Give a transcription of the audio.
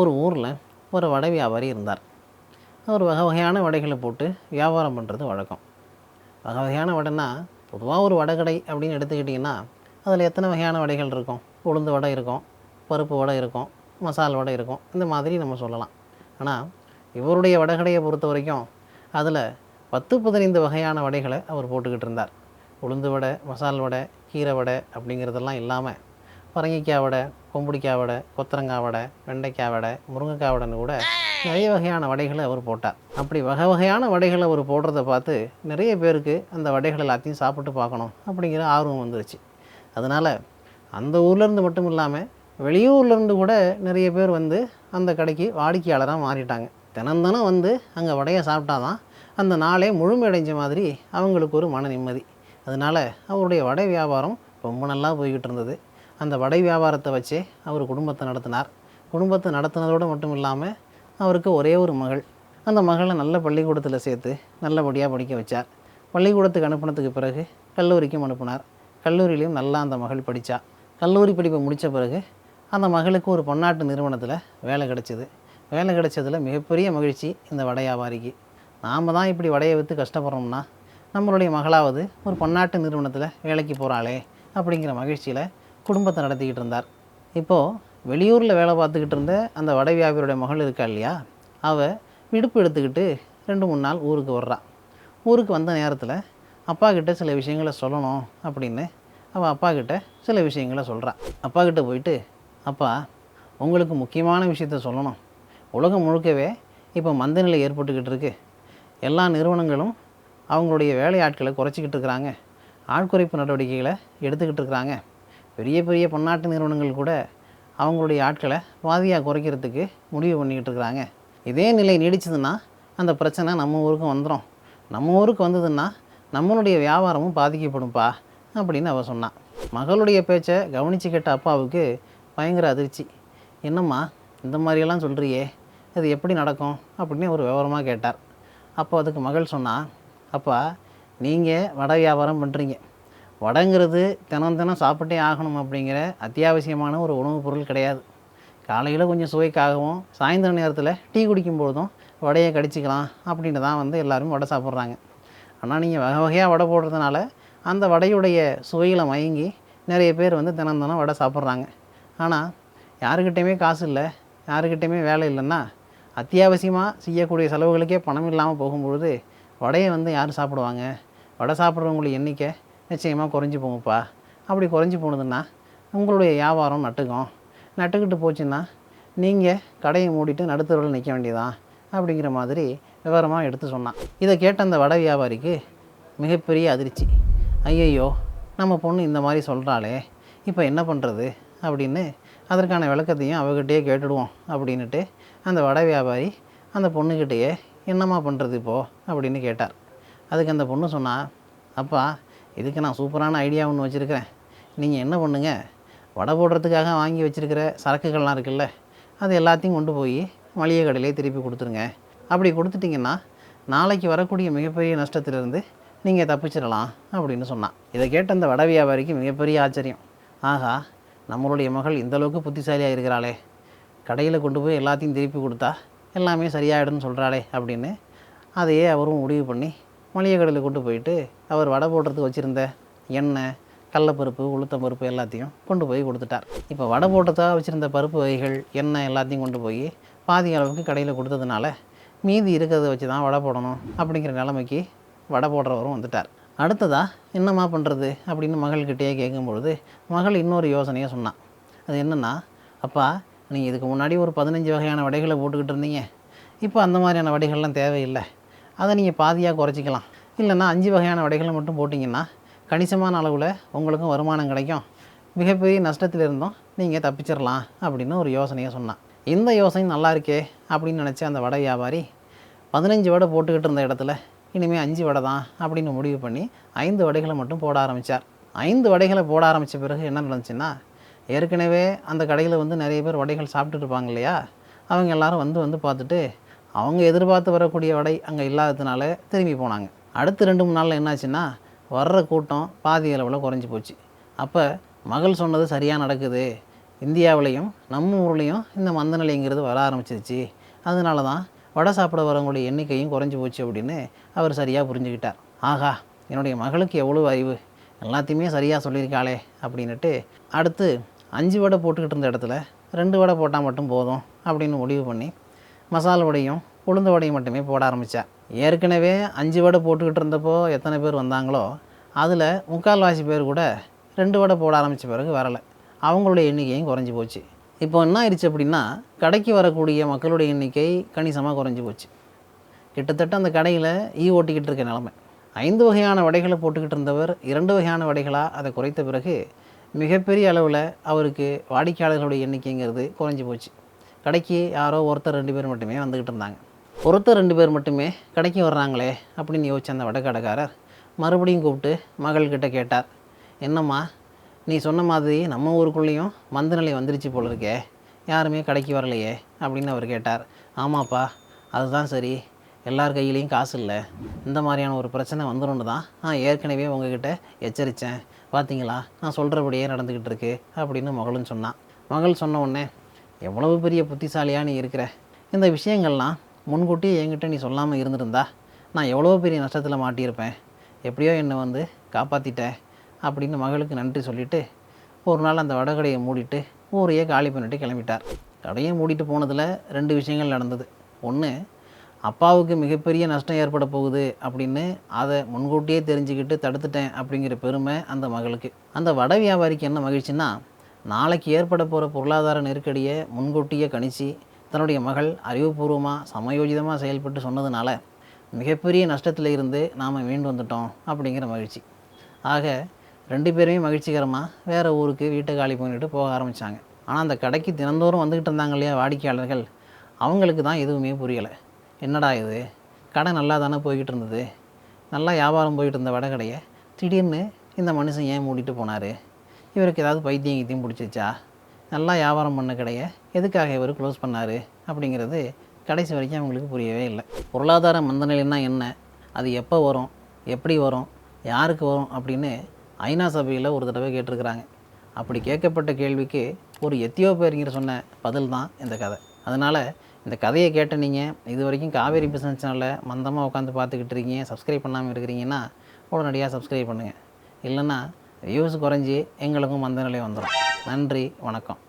ஒரு ஊரில் ஒரு வடை வியாபாரி இருந்தார். அவர் வகை வகையான வடைகளை போட்டு வியாபாரம் பண்ணுறது வழக்கம். வகை வகையான வடைன்னா பொதுவாக ஒரு வடைக்கடை அப்படின்னு எடுத்துக்கிட்டிங்கன்னா அதில் எத்தனை வகையான வடைகள் இருக்கும்? உளுந்து வடை இருக்கும் பருப்பு வடை இருக்கும் மசால் வடை இருக்கும் இந்த மாதிரி நம்ம சொல்லலாம். ஆனால் இவருடைய வடகடையை பொறுத்த வரைக்கும் அதில் பத்து பதினைந்து வகையான வடைகளை அவர் போட்டுக்கிட்டு இருந்தார். உளுந்து வடை மசால் வடை கீரை வடை அப்படிங்கிறதெல்லாம் இல்லாமல் பரங்கிக்காய் வடை கொம்புடிக்காய் வடை கொத்தரங்காய் வடை வெண்டைக்காய் வடை முருங்கைக்காய் வடைன்னு கூட நிறைய வகையான வடைகளை அவர் போட்டார். அப்படி வகை வகையான வடைகளை அவர் போடுறத பார்த்து நிறைய பேருக்கு அந்த வடைகள் எல்லாத்தையும் சாப்பிட்டு பார்க்கணும் அப்படிங்கிற ஆர்வம் வந்துருச்சு. அதனால் அந்த ஊர்லேருந்து மட்டும் இல்லாமல் வெளியூர்லேருந்து கூட நிறைய பேர் வந்து அந்த கடைக்கு வாடிக்கையாளராக மாறிட்டாங்க. தினந்தனம் வந்து அங்கே வடையை சாப்பிட்டாதான் அந்த நாளே முழுமையடைஞ்ச மாதிரி அவங்களுக்கு ஒரு மன நிம்மதி. அதனால் அவருடைய வடை வியாபாரம் ரொம்ப நல்லா போய்கிட்டு இருந்தது. அந்த வடை வியாபாரத்தை வச்சே அவர் குடும்பத்தை நடத்தினார். குடும்பத்தை நடத்தினதோடு மட்டும் இல்லாமல் அவருக்கு ஒரே ஒரு மகள். அந்த மகளை நல்ல பள்ளிக்கூடத்தில் சேர்த்து நல்லபடியாக படிக்க வச்சார். பள்ளிக்கூடத்துக்கு அனுப்பினதுக்கு பிறகு கல்லூரிக்கும் அனுப்புனார். கல்லூரியிலையும் நல்லா அந்த மகள் படித்தா கல்லூரி படிப்பை முடித்த பிறகு அந்த மகளுக்கு ஒரு பன்னாட்டு நிறுவனத்தில் வேலை கிடச்சிது. வேலை கிடச்சதில் மிகப்பெரிய மகிழ்ச்சி இந்த வடை வியாபாரிக்கு. நாம் தான் இப்படி வடையை விற்று கஷ்டப்படுறோம்னா நம்மளுடைய மகளாவது ஒரு பன்னாட்டு நிறுவனத்தில் வேலைக்கு போகிறாளே அப்படிங்கிற மகிழ்ச்சியில் குடும்பத்தை நடத்திக்கிட்டு இருந்தார் இப்போது வெளியூரில் வேலை பார்த்துக்கிட்டு இருந்த அந்த வடை வியாபாரியோட மகள் இருக்கா இல்லையா? அவள் விடுப்பு எடுத்துக்கிட்டு ரெண்டு மூணு நாள் ஊருக்கு வர்றா. ஊருக்கு வந்த நேரத்தில் அப்பா கிட்ட சில விஷயங்களை சொல்லணும் அப்படின்னு அவள் அப்பா கிட்ட சில விஷயங்களை சொல்கிறா அப்பா கிட்ட போயிட்டு அப்பா உங்களுக்கு முக்கியமான விஷயத்த சொல்லணும். உலகம் முழுக்கவே இப்போ மந்தநிலை ஏற்பட்டுக்கிட்டு இருக்கு. எல்லா நிறுவனங்களும் அவங்களுடைய வேலை ஆட்களை குறைச்சிக்கிட்டு இருக்கிறாங்க. ஆட்குறைப்பு நடவடிக்கைகளை எடுத்துக்கிட்டு இருக்கிறாங்க. பெரிய பெரிய பன்னாட்டு நிறுவனங்கள் கூட அவங்களுடைய ஆட்களை பாதியாக குறைக்கிறதுக்கு முடிவு பண்ணிக்கிட்டு இருக்கிறாங்க. இதே நிலை நீடிச்சதுன்னா அந்த பிரச்சனை நம்ம ஊருக்கும் வந்துடும் நம்ம ஊருக்கு வந்ததுன்னா நம்மளுடைய வியாபாரமும் பாதிக்கப்படும்பா அப்படின்னு அவ சொன்னான் மகளுடைய பேச்சை கவனிச்சு கேட்ட அப்பாவுக்கு பயங்கர அதிர்ச்சி. என்னம்மா இந்த மாதிரியெல்லாம் சொல்கிறியே அது எப்படி நடக்கும் அப்படின்னு ஒரு விவரமாக கேட்டார். அப்போ அதுக்கு மகள் சொன்னான் அப்பா நீங்கள் வடை வியாபாரம் பண்ணுறீங்க வடைங்கிறது தினம் தினம் சாப்பிட்டே ஆகணும் அப்படிங்கிற அத்தியாவசியமான ஒரு உணவுப் பொருள் கிடையாது. காலையில் கொஞ்சம் சுவைக்காகவும் சாயந்தர நேரத்தில் டீ குடிக்கும்பொழுதும் வடையை கடிச்சிக்கலாம் அப்படின்னு தான் வந்து எல்லாரும் வடை சாப்பிட்றாங்க. ஆனால் நீங்கள் வகை வகையாக வடை போடுறதுனால அந்த வடையுடைய சுவையில் மயங்கி நிறைய பேர் வந்து தினம் தினம் வடை சாப்பிட்றாங்க. ஆனால் யாருக்கிட்டேயுமே காசு இல்லை யாருக்கிட்டேயுமே வேலை இல்லைன்னா அத்தியாவசியமாக செய்யக்கூடிய செலவுகளுக்கே பணம் இல்லாமல் போகும்பொழுது வடையை வந்து யார் சாப்பிடுவாங்க? வடை சாப்பிட்றவங்களுடைய எண்ணிக்கை நிச்சயமாக குறைஞ்சி போகும்ப்பா. அப்படி குறைஞ்சி போனதுன்னா உங்களுடைய வியாபாரம் நட்டுக்கும். நட்டுக்கிட்டு போச்சுன்னா நீங்கள் கடையை மூடிட்டு நடுத்தருவில் நிற்க வேண்டியதான் அப்படிங்கிற மாதிரி விவரமாக எடுத்து சொன்னான். இதை கேட்ட அந்த வடை வியாபாரிக்கு மிகப்பெரிய அதிர்ச்சி. ஐயையோ நம்ம பொண்ணு இந்த மாதிரி சொல்கிறாளே இப்போ என்ன பண்ணுறது அப்படின்னு அதற்கான விளக்கத்தையும் அவகிட்டயே கேட்டுடுவோம் அப்படின்னுட்டு அந்த வடை வியாபாரி அந்த பொண்ணுக்கிட்டேயே என்னம்மா பண்ணுறது இப்போது அப்படின்னு கேட்டார். அதுக்கு அந்த பொண்ணு சொன்னால் அப்பா இதுக்கு நான் சூப்பரான ஐடியா ஒன்று வச்சுருக்கிறேன். நீங்கள் என்ன பண்ணுங்கள் வடை போடுறதுக்காக வாங்கி வச்சுருக்கிற சரக்குகள்லாம் இருக்குல்ல அது எல்லாத்தையும் கொண்டு போய் மளிகை கடையிலே திருப்பி கொடுத்துருங்க. அப்படி கொடுத்துட்டிங்கன்னா நாளைக்கு வரக்கூடிய மிகப்பெரிய நஷ்டத்திலிருந்து நீங்கள் தப்பிச்சிடலாம் அப்படின்னு சொன்னான். இதை கேட்ட அந்த வடை வியாபாரிக்கு மிகப்பெரிய ஆச்சரியம். ஆகா நம்மளுடைய மகள் இந்த அளவுக்கு புத்திசாலியாக இருக்கிறாளே. கடையில் கொண்டு போய் எல்லாத்தையும் திருப்பி கொடுத்தா எல்லாமே சரியாயிடும்னு சொல்கிறாளே அப்படின்னு அதையே அவரும் முடிவு பண்ணி மளிகை கடையில் கொண்டு போயிட்டு அவர் வடை போடுறதுக்கு வச்சுருந்த எண்ணெய் கடலப்பருப்பு உளுத்தம் பருப்பு எல்லாத்தையும் கொண்டு போய் கொடுத்துட்டார். இப்போ வடை போட்டதாக வச்சுருந்த பருப்பு வகைகள் எண்ணெய் எல்லாத்தையும் கொண்டு போய் பாதி அளவுக்கு கடையில் கொடுத்ததுனால மீதி இருக்கிறத வச்சு தான் வடை போடணும் அப்படிங்கிற நிலைமைக்கு வடை போடுறவரும் வந்துட்டார். அடுத்ததா என்னம்மா பண்ணுறது அப்படின்னு மகள்கிட்டயே கேட்கும்பொழுது மகள் இன்னொரு யோசனையை சொன்னான். அது என்னென்னா அப்பா நீங்கள் இதுக்கு முன்னாடி ஒரு பதினஞ்சு வகையான வடைகளை போட்டுக்கிட்டு இருந்தீங்க. இப்போ அந்த மாதிரியான வடைகள்லாம் தேவையில்லை. அதை நீங்கள் பாதியாக குறைச்சிக்கலாம். இல்லைன்னா அஞ்சு வகையான வடைகளை மட்டும் போட்டிங்கன்னா கணிசமான அளவில் உங்களுக்கும் வருமானம் கிடைக்கும். மிகப்பெரிய நஷ்டத்தில் இருந்தும் நீங்கள் தப்பிச்சிடலாம் அப்படின்னு ஒரு யோசனையை சொன்னான். இந்த யோசனை நல்லா இருக்கே அப்படின்னு நினச்ச அந்த வடை வியாபாரி பதினஞ்சு வடை போட்டுக்கிட்டு இருந்த இடத்துல இனிமேல் அஞ்சு வடை தான் அப்படின்னு முடிவு பண்ணி ஐந்து வடைகளை மட்டும் போட ஆரம்பித்தார் ஐந்து வடைகளை போட ஆரம்பித்த பிறகு என்ன நடந்துச்சுன்னா ஏற்கனவே அந்த கடையில் வந்து நிறைய பேர் வடைகள் சாப்பிட்டுட்டு இருப்பாங்க இல்லையா? அவங்க எல்லோரும் வந்து வந்து பார்த்துட்டு அவங்க எதிர்பார்த்து வரக்கூடிய வடை அங்கே இல்லாததுனால திரும்பி போனாங்க. அடுத்த ரெண்டு மூணு நாளில் என்னாச்சுன்னா வர்ற கூட்டம் பாதி அளவில் குறைஞ்சி போச்சு. அப்போ மகள் சொன்னது சரியாக நடக்குது. இந்தியாவிலையும் நம்ம ஊர்லேயும் இந்த மந்த நிலைங்கிறது வர ஆரம்பிச்சிருச்சு. அதனால தான் வடை சாப்பிட வரவங்களுடைய எண்ணிக்கையும் குறைஞ்சி போச்சு அப்படின்னு அவர் சரியாக புரிஞ்சுக்கிட்டார். ஆகா என்னுடைய மகளுக்கு எவ்வளோ அறிவு? எல்லாத்தையுமே சரியாக சொல்லியிருக்காளே அப்படின்னுட்டு அடுத்து அஞ்சு வடை போட்டுக்கிட்டு இருந்த இடத்துல ரெண்டு வடை போட்டால் மட்டும் போதும் அப்படின்னு முடிவு பண்ணி மசாலா வடையும் உளுந்த வடையும் மட்டுமே போட ஆரம்பித்தா ஏற்கனவே அஞ்சு வடை போட்டுக்கிட்டு இருந்தப்போ எத்தனை பேர் வந்தாங்களோ அதில் முக்கால்வாசி பேர் கூட ரெண்டு வடை போட ஆரம்பித்த பிறகு வரலை. அவங்களுடைய எண்ணிக்கையும் குறைஞ்சி போச்சு. இப்போ என்ன ஆயிடுச்சு அப்படின்னா கடைக்கு வரக்கூடிய மக்களுடைய எண்ணிக்கை கணிசமாக குறைஞ்சி போச்சு. கிட்டத்தட்ட அந்த கடையில் ஈ ஓட்டிக்கிட்டு இருக்க நிலமை. ஐந்து வகையான வடைகளை போட்டுக்கிட்டு இருந்தவர் இரண்டு வகையான வடைகளாக அதை குறைத்த பிறகு மிகப்பெரிய அளவில் அவருக்கு வாடிக்கையாளர்களுடைய எண்ணிக்கைங்கிறது குறைஞ்சி போச்சு. கடைக்கு யாரோ ஒருத்தர் ரெண்டு பேர் மட்டுமே வந்துக்கிட்டு இருந்தாங்க. ஒருத்தர் ரெண்டு பேர் மட்டுமே கடைக்கு வர்றாங்களே அப்படின்னு யோசிச்ச அந்த வடக்கடைக்காரர் மறுபடியும் கூப்பிட்டு மகள்கிட்ட கேட்டார் என்னம்மா நீ சொன்ன மாதிரி நம்ம ஊருக்குள்ளேயும் மந்த நிலை வந்துருச்சு போல இருக்கே யாருமே கடைக்கு வரலையே? அப்படின்னு அவர் கேட்டார். ஆமாப்பா அதுதான் சரி. எல்லார் கையிலையும் காசு இல்லை. இந்த மாதிரியான ஒரு பிரச்சனை வந்துடும் தான் நான் ஏற்கனவே உங்ககிட்ட எச்சரித்தேன் பார்த்தீங்களா நான் சொல்கிறபடியே நடந்துக்கிட்டு இருக்கு அப்படின்னு மகளும் சொன்னான். மகள் சொன்ன உடனே எவ்வளவு பெரிய புத்திசாலியாக நீ இருக்கிற? இந்த விஷயங்கள்லாம் முன்கூட்டியே என்கிட்ட நீ சொல்லாமல் இருந்திருந்தா நான் எவ்வளோ பெரிய நஷ்டத்தில் மாட்டியிருப்பேன். எப்படியோ என்னை வந்து காப்பாற்றிட்ட அப்படின்னு மகளுக்கு நன்றி சொல்லிவிட்டு ஒரு நாள் அந்த வடகடையை மூடிட்டு ஊரையே காலி பண்ணிட்டு கிளம்பிட்டார். கடையை மூடிட்டு போனதில் ரெண்டு விஷயங்கள் நடந்தது. ஒன்று அப்பாவுக்கு மிகப்பெரிய நஷ்டம் ஏற்பட போகுது அப்படின்னு அதை முன்கூட்டியே தெரிஞ்சுக்கிட்டு தடுத்துட்டேன் அப்படிங்கிற பெருமை அந்த மகளுக்கு. அந்த வடை வியாபாரிக்கு என்ன மகிழ்ச்சின்னா நாளைக்கு ஏற்பட போகிற பொருளாதார நெருக்கடியை முன்கூட்டியே கணிச்சு தன்னுடைய மகள் அறிவுபூர்வமாக சமயோஜிதமாக செயல்பட்டு சொன்னதுனால மிகப்பெரிய நஷ்டத்தில் இருந்து நாம் மீண்டு வந்துட்டோம் அப்படிங்கிற மகிழ்ச்சி. ஆக ரெண்டு பேருமே மகிழ்ச்சிகரமாக வேறு ஊருக்கு வீட்டை காலி பண்ணிட்டு போக ஆரம்பித்தாங்க ஆனால் அந்த கடைக்கு தினந்தோறும் வந்துக்கிட்டு இருந்தாங்க இல்லையா வாடிக்கையாளர்கள் அவங்களுக்கு தான் எதுவுமே புரியலை. என்னடா இது? கடை நல்லா தானே போய்கிட்டு இருந்தது? நல்லா வியாபாரம் போயிட்டு இருந்த வடை கடையை திடீர்னு இந்த மனுஷன் ஏன் மூடிட்டு போனார்? இவருக்கு ஏதாவது பைத்தியம் கீத்தியம் பிடிச்சிச்சா நல்லா வியாபாரம் பண்ண கடையை எதுக்காக இவர் க்ளோஸ் பண்ணார் அப்படிங்கிறது கடைசி வரைக்கும் அவங்களுக்கு புரியவே இல்லை. பொருளாதார மந்தநிலைன்னா என்ன? அது எப்போ வரும்? எப்படி வரும்? யாருக்கு வரும்? அப்படின்னு ஐநா சபையில் ஒரு தடவை கேட்டிருக்கிறாங்க. அப்படி கேட்கப்பட்ட கேள்விக்கு ஒரு எத்தியோப்பியரிங்கிற சொன்ன பதில் தான் இந்த கதை. அதனால் இந்த கதையை கேட்ட நீங்கள் இது வரைக்கும் காவேரி பிஸ்னஸ் சேனலில் மந்தமாக உட்காந்து பார்த்துக்கிட்டு இருக்கீங்க சப்ஸ்கிரைப் பண்ணாமல் இருக்கிறீங்கன்னா உடனடியாக சப்ஸ்கிரைப் பண்ணுங்கள் இல்லைன்னா வியூஸ் குறைஞ்சி எங்களுக்கும் மந்த நிலை வந்துடும் நன்றி வணக்கம்.